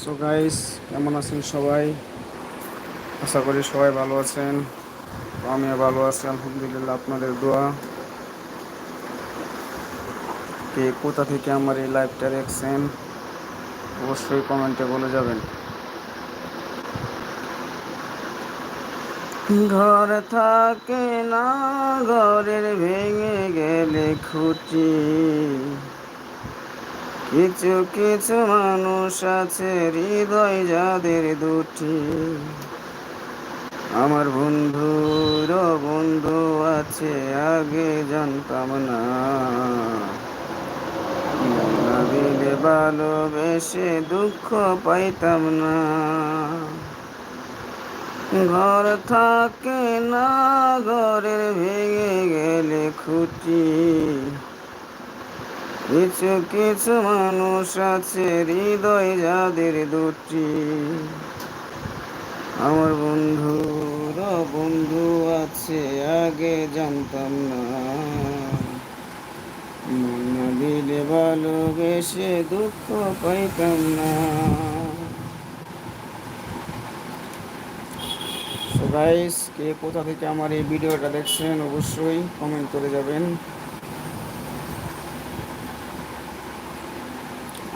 So guys কেমন আছেন সবাই? আশা করি সবাই ভালো আছেন। আমিও ভালো আছি, আলহামদুলিল্লাহ আপনাদের দোয়া। কে কোথা থেকে আমার এই লাইভটা দেখছেন, অবশ্যই কমেন্টে বলে যাবেন। ঘর থাকে না, ঘরের ভেঙে গেলে খুঁটি। কিছু কিছু মানুষ আছে হৃদয় যাদের দুটি। আমার বন্ধুর বন্ধু আছে, আগে জানতাম না দিলে ভালোবেসে দুঃখ পাইতাম না। ঘর থাকে না, ঘরের ভেঙে গেলে খুঁটি। কিছু কিছু মানুষ আছে হৃদয় যাদের দুটি। আমার বন্ধুর বন্ধু আছে, আগে জানতাম না। মন দিলে ভালোবেসে দুঃখ পাইতাম না। কে কোথা থেকে আমার এই ভিডিওটা দেখছেন, অবশ্যই কমেন্ট করে যাবেন।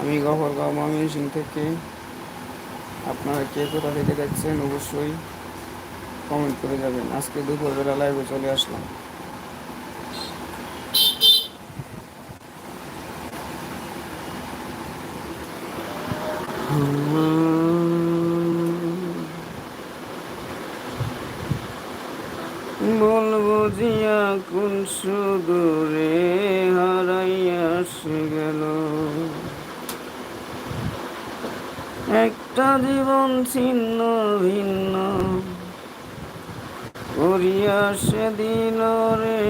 আমি গফরগাঁও ময়মনসিং থেকে। আপনারা কে কোথা থেকে দেখছেন অবশ্যই কমেন্ট করে যাবেন। আজকে দুপুরবেলা লাইভে চলে আসলাম। বলব জিয়া কোন সুদূরে হারাইয়া সে গেল একটা জীবন ছিন্ন ভিন্ন। করিয়া সে দিল রে,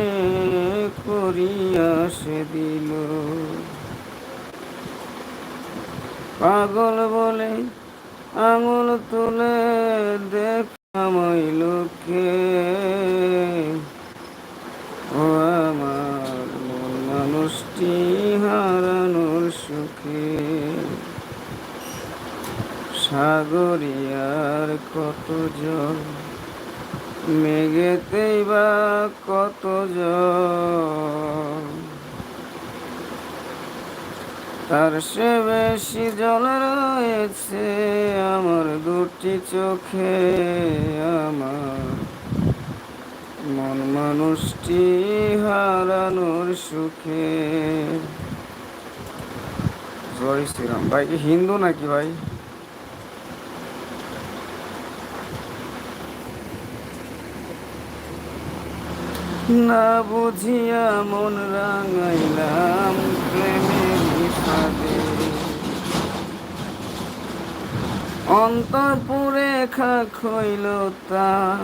করিয়া সে দিল পাগল বলে আঙুল তুলে দেখ আমায় লোকে ও আমার মন মানুষটি হারানোর সুখে সাগরিয়ার কত জল মেঘেতেই বা কত জল তার সে বেশি জল রয়েছে আমার দুটি চোখে, আমার মন মানুষটি হারানোর সুখে। জয় শ্রীরাম। ভাই হিন্দু নাকি ভাই? না বুঝিয়া মন রাঙাইলাম প্রেমের বিষাদে। অন্তরপুরে খা খইল তা,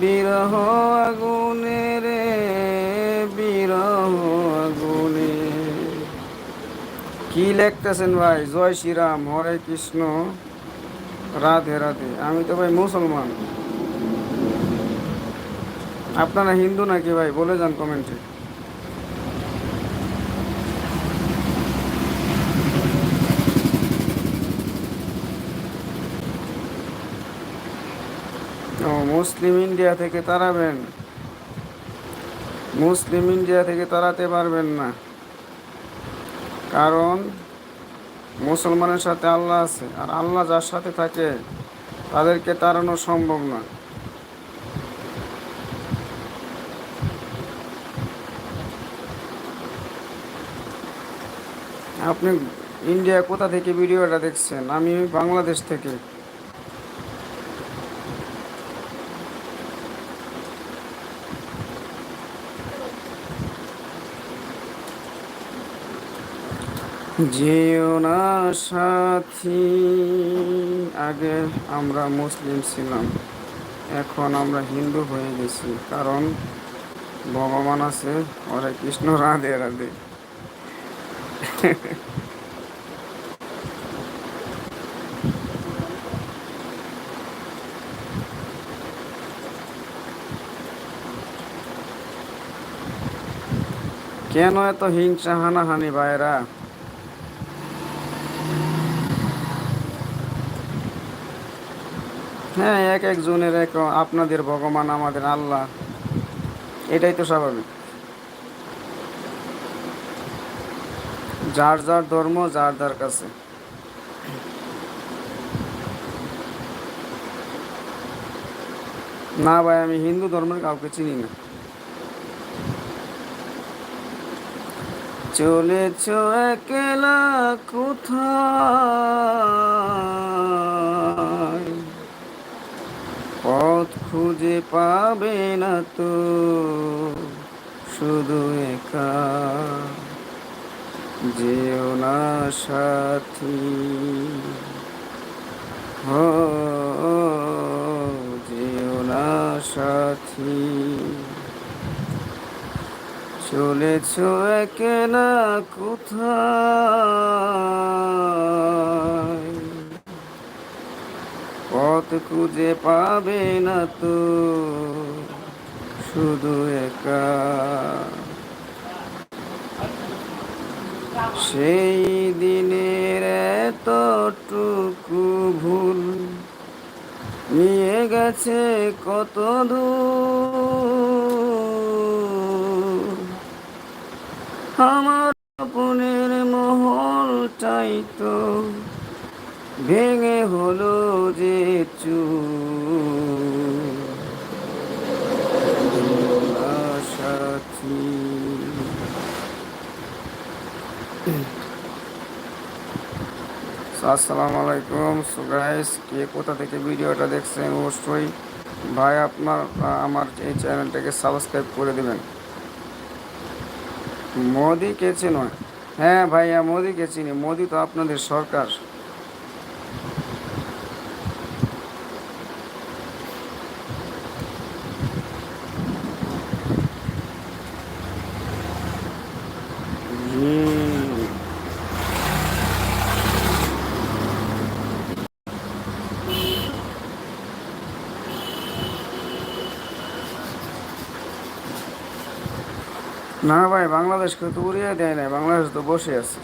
বিরহ আগুনে রে, বিরহ আগুনে। কি লিখতেছেন ভাই? জয় শ্রীরাম, হরে কৃষ্ণ। রাধে রাধে। আমি তো ভাই মুসলমান। আপনারা হিন্দু নাকি ভাই? বলে যান কমেন্টে। ও, মুসলিম ইন্ডিয়া থেকে তাড়াবেন মুসলিম ইন্ডিয়া থেকে তাড়াতে পারবেন না। কারণ মুসলমানের সাথে আল্লাহ আছে। আর আল্লাহ যার সাথে থাকে, তাদেরকে তাড়ানো সম্ভব না। আপনি ইন্ডিয়া কোথা থেকে ভিডিওটা দেখছেন? আমি বাংলাদেশ থেকে। যেও না সাথী, আগে আমরা মুসলিম ছিলাম, এখন আমরা হিন্দু হয়ে গেছি, কারণ ভগবান আছে হরে কৃষ্ণ, রাধে রাধে। কেন এত হিংসা হানাহানি ভাইরা হ্যাঁ এক একজনের এক আপনাদের ভগবান আমাদের আল্লাহ। এটাই তো স্বাভাবিক। যার যার ধর্ম, যার যার কাছে। না ভাই, আমি হিন্দু ধর্মের কাউকে চিনি না। চলেছ একলা কোথায়? পথ খুঁজে পাবে না তো শুধু একা। যেও না সাথী। হো, যেও না সাথী। চলেছ একলা কোথায়? পথ খুঁজে পাবে না তো, শুধু একা। সেই দিনের এতটুকু ভুল নিয়ে গেছে কত দূর। আমার আপনের মহলটাই তো ভেঙে হলো যে চুর সাথী আসসালামু আলাইকুম সো গাইস কে কোথা থেকে ভিডিওটা দেখছেন অবশ্যই ভাই আপনার আমার এই চ্যানেলটাকে সাবস্ক্রাইব করে দেবেন। মোদি কে চেনো? হ্যাঁ ভাইয়া, মোদি চিনি। মোদি তো আপনাদের সরকার। না ভাই বাংলাদেশকে তো উড়িয়ে দেয় নাই, বাংলাদেশ তো বসে আছে।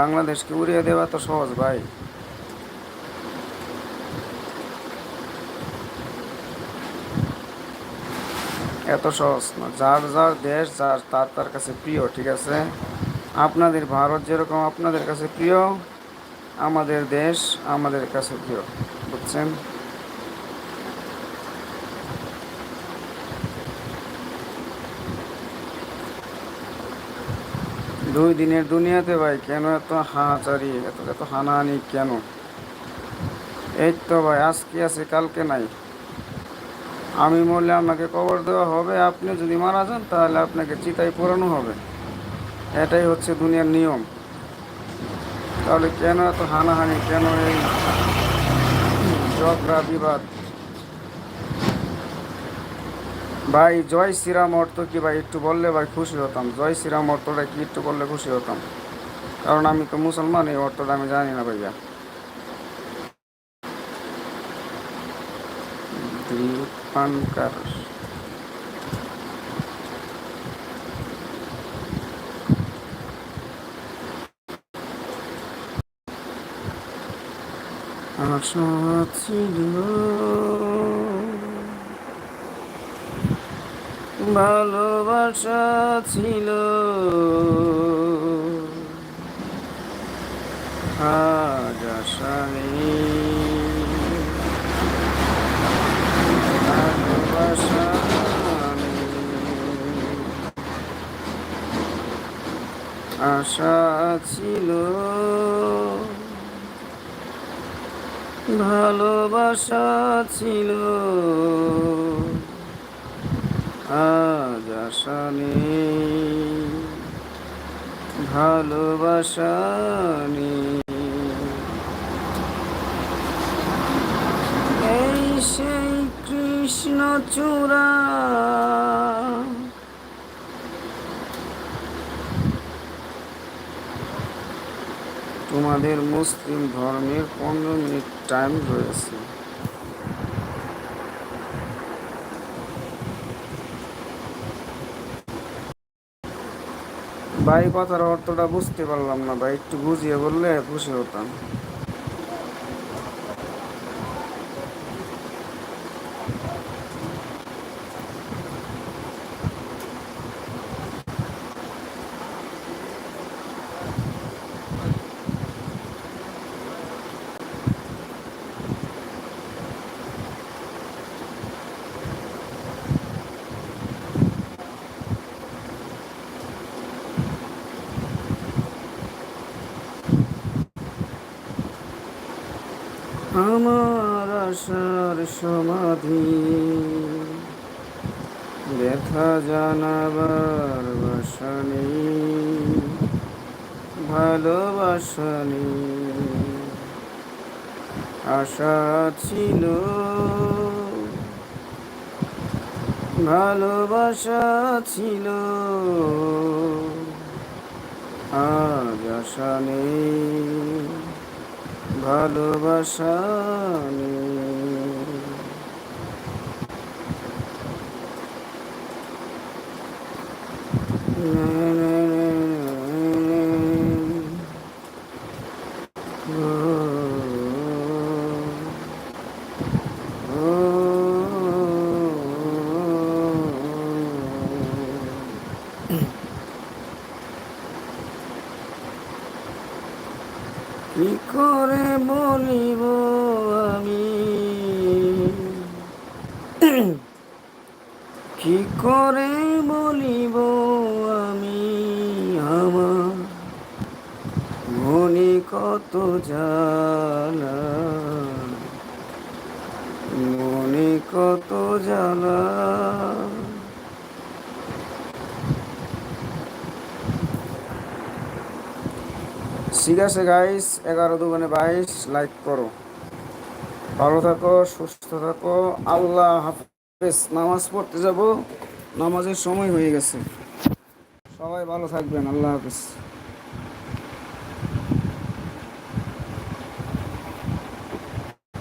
বাংলাদেশকে উড়িয়ে দেওয়া তো সহজ ভাই। এত সহজ না, যার যার দেশ, যার তার তার কাছে প্রিয়, ঠিক আছে? আপনাদের ভারত যেরকম আপনাদের কাছে প্রিয়, আমাদের দেশ আমাদের কাছে প্রিয়, বুঝছেন? দুই দিনের দুনিয়াতে ভাই, কেন এত হাহাচারি এত এত হানাহানি কেন? এই তো ভাই, আজকে আছে, কালকে নাই। আমি মরলে আপনাকে কবর দেওয়া হবে, আপনি যদি মারা যান, তাহলে আপনাকে চিতায় পোড়ানো হবে। এটাই হচ্ছে দুনিয়ার নিয়ম। তাহলে কেন এত হানাহানি, কেন এই ঝগড়া, বিবাদ? ভাই, জয় শ্রীরাম অর্থ কি ভাই? একটু বললে ভাই খুশি হতাম। জয় শ্রীরাম অর্থটা কি? একটু বললে খুশি হতাম। কারণ আমি তো মুসলমান, এই অর্থটা আমি জানি না ভাইয়া। দীপাঙ্কর আশা ছিল ভালোবাসা ছিল। আজ আশা। আশা ছিল। ভালোবাসা ছিল। আজ আশা ভালোবাসা এই সেই কৃষ্ণ চূড়া তোমাদের মুসলিম ধর্মের পনেরো মিনিট টাইম রয়েছে। ভাই কথার অর্থটা বুঝতে পারলাম না ভাই একটু বুঝিয়ে বললে খুশি হতাম। আমার আশার সমাধি। ব্যথা জানাবার বাসা নেই আশা ছিল ভালোবাসা ছিল আজ আশা নেই। ভালোবাসা নেই কি করে বলিব আমি কি করে বলিব আমি আমার? মনে কত জ্বালা? মনে কত জ্বালা? ঠিক আছে গাইস এগারো দুগুণে বাইশ লাইক করো। ভালো থাকো, সুস্থ থাকো, আল্লাহ হাফেজ। নামাজ পড়তে যাব। নামাজের সময় হয়ে গেছে। সবাই ভালো থাকবেন আল্লাহ হাফেজ।